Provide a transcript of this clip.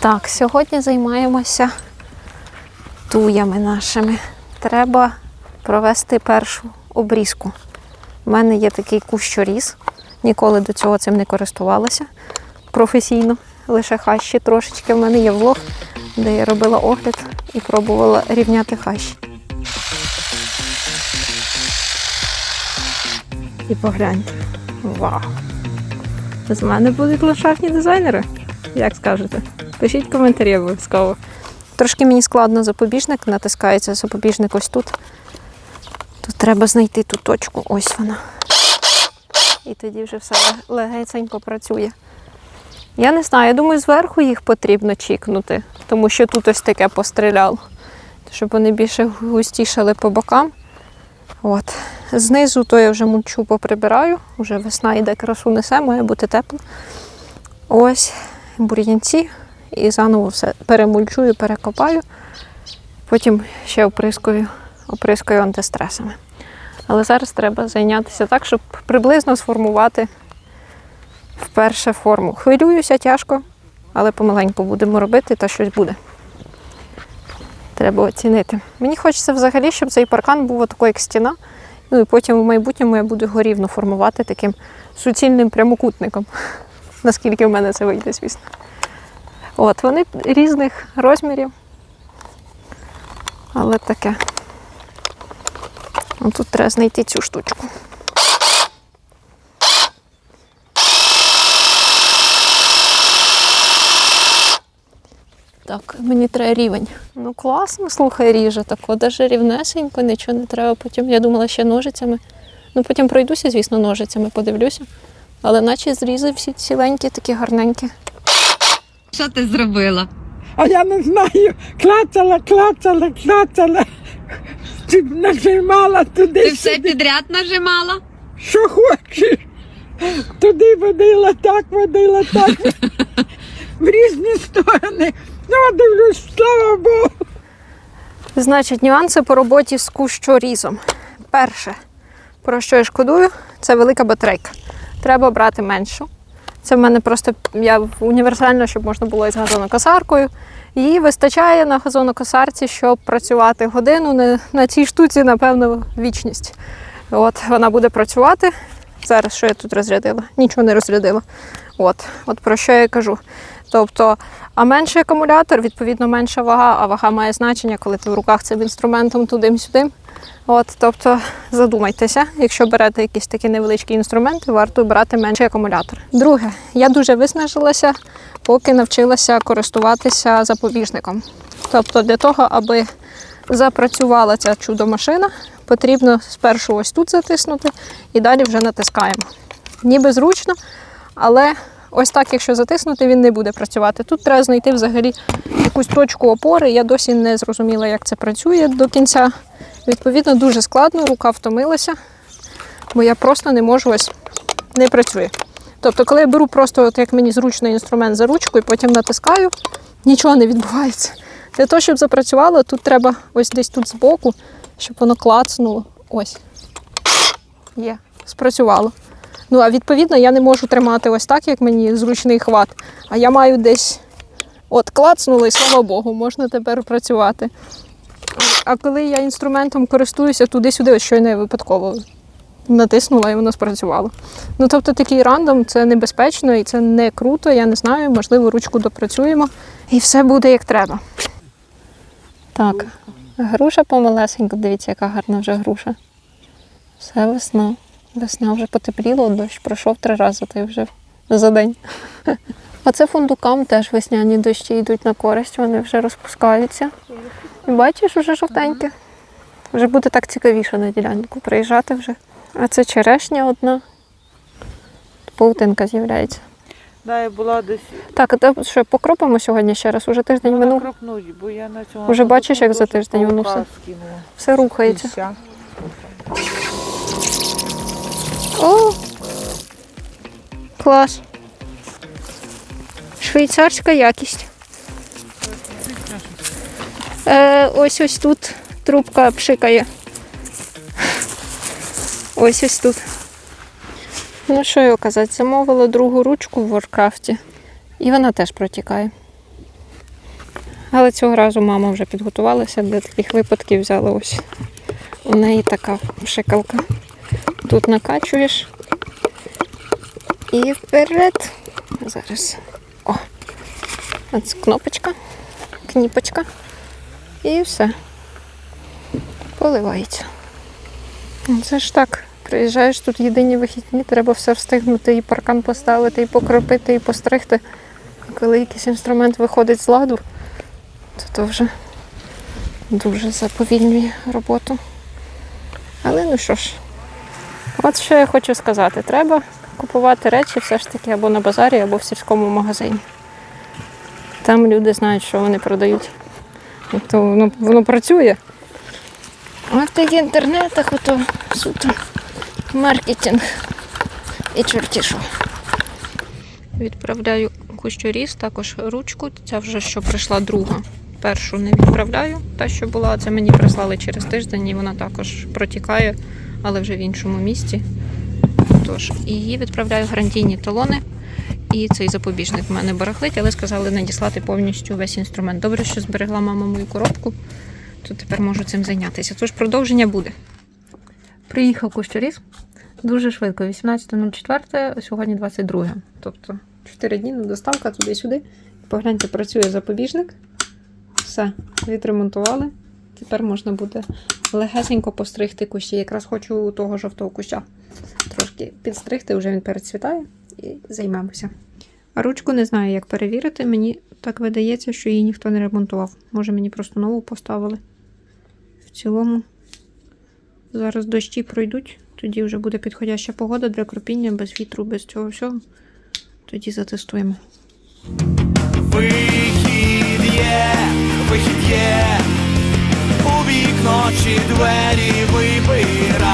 Так, сьогодні займаємося туями нашими. Треба провести першу обрізку. У мене є такий кущоріз. Ніколи до цього цим не користувалася професійно, лише хащі трошечки. У мене є влог, де я робила огляд і пробувала рівняти хащі. І погляньте. Вау! З мене будуть ландшафтні дизайнери. Як скажете? Пишіть коментарі обов'язково. Трошки мені складно запобіжник, натискається запобіжник ось тут. Тут треба знайти ту точку, ось вона. І тоді вже все легесенько працює. Я не знаю, я думаю, зверху їх потрібно чікнути, тому що тут ось таке постріляло, щоб вони більше густішали по бокам. От. Знизу то я вже мульчу поприбираю, вже весна йде, красу несе, має бути тепло. Ось бур'янці і заново все перемульчую, перекопаю. Потім ще оприскую, оприскую антистресами. Але зараз треба зайнятися так, щоб приблизно сформувати вперше форму. Хвилююся тяжко, але помаленьку будемо робити та щось буде. Треба оцінити. Мені хочеться взагалі, щоб цей паркан був такий, як стіна. Ну і потім в майбутньому я буду його рівно формувати таким суцільним прямокутником. Наскільки в мене це вийде, звісно. От, вони різних розмірів. Але таке. Ну, Тут треба знайти цю штучку. Так, мені треба рівень. Ну класно, слухай, ріже так, даже рівнесенько, нічого не треба потім. Я думала ще ножицями. Ну потім пройдуся, звісно, ножицями, подивлюся. Але наче зрізи всі ціленькі, такі гарненькі. Що ти зробила? А я не знаю, клацала, клацала, клацала. Ти нажимала туди, Ти все сюди, підряд нажимала? що хочеш. Туди водила, так водила, так. В різні сторони. Ну, дивлюсь, слава Богу. Значить, нюанси по роботі з кущорізом. Перше, про що я шкодую, це велика батарейка. Треба брати меншу. Це в мене просто я універсально, щоб можна було із газонокосаркою. Її вистачає на газонокосарці, щоб працювати годину. Не- На цій штуці, напевно, вічність. От вона буде працювати. Зараз що я тут розрядила? Нічого не розрядила. От, от про що я кажу. Тобто, а менший акумулятор, відповідно, менша вага, а вага має значення, коли ти в руках цим інструментом туди-сюди. От, тобто задумайтеся, якщо берете якісь такі невеличкі інструменти, варто брати менший акумулятор. Друге, я дуже виснажилася, поки навчилася користуватися запобіжником. Тобто, для того, аби запрацювала ця чудо-машина, потрібно спершу ось тут затиснути і далі вже натискаємо. Ніби зручно, але ось так, якщо затиснути, він не буде працювати. Тут треба знайти взагалі якусь точку опори. Я досі не зрозуміла, як це працює до кінця. Відповідно, дуже складно, рука втомилася, бо я просто не можу ось не працює. Тобто, коли я беру просто, от як мені зручно інструмент за ручку і потім натискаю, нічого не відбувається. Для того, щоб запрацювало, тут треба ось десь тут збоку, щоб воно клацнуло. Ось. Є, спрацювало. Ну, а відповідно, я не можу тримати ось так, як мені зручний хват. А я маю десь от клацнуло, і слава Богу, можна тепер працювати. А коли я інструментом користуюся туди-сюди, щойно я випадково натиснула і воно спрацювало. Ну, тобто такий рандом це небезпечно і це не круто, я не знаю, можливо, ручку допрацюємо і все буде як треба. Так, груша помалесенько, дивіться, яка гарна вже груша. Все весна. Весна вже потепліло, дощ пройшов три рази, та й вже за день. А це фундукам теж весняні дощі йдуть на користь, вони вже розпускаються. І бачиш, вже жовтеньке. Вже буде так цікавіше на ділянку приїжджати вже. А це черешня одна. Паутинка з'являється. Да, я була десь Так, то що покропимо сьогодні ще раз? Уже тиждень минув. крокнуть, бо я на цьому Уже бачиш, як за тиждень воно все? Все рухається. О! Клас. Швейцарська якість. Е, ось ось тут трубка пшикає. Ось ось тут. Ну, що його казати, замовила другу ручку в Воркрафті. І вона теж протікає. Але цього разу мама вже підготувалася для таких випадків. Взяла ось у неї така пшикалка. Тут накачуєш і вперед. Зараз. О! Ось кнопочка, кніпочка. І все. Поливається. Це ж так. Приїжджаєш тут єдині вихідні, треба все встигнути і паркан поставити, і покропити, і постригти. І коли якийсь інструмент виходить з ладу, то то вже дуже заповільнює роботу. Але ну що ж, от що я хочу сказати: треба купувати речі все ж таки або на базарі, або в сільському магазині. Там люди знають, що вони продають. І То воно, воно працює. А в тих інтернетах ото суто маркетинг і чорті що. Відправляю кущоріз, також ручку. Ця вже що прийшла друга. Першу не відправляю. Та, що була, це мені прислали через тиждень, і вона також протікає, але вже в іншому місці. Тож, і її відправляю гарантійні талони. І цей запобіжник в мене барахлить, але сказали надіслати повністю весь інструмент. Добре, що зберегла мама мою коробку, то тепер можу цим зайнятися. Тож продовження буде. Приїхав кущоріз дуже швидко. 18.04, сьогодні 22. Тобто 4 дні на доставка туди-сюди. Погляньте, працює запобіжник. Все, відремонтували. Тепер можна буде легесенько постригти кущі. Якраз хочу того жовтого куща трошки підстригти, вже він перецвітає займемося. Ручку не знаю, як перевірити. Мені так видається, що її ніхто не ремонтував. Може, мені просто нову поставили. В цілому, зараз дощі пройдуть, тоді вже буде підходяща погода для кропіння, без вітру, без цього всього. Тоді затестуємо. Вихід є, вихід є, у вікно чи двері вибирай.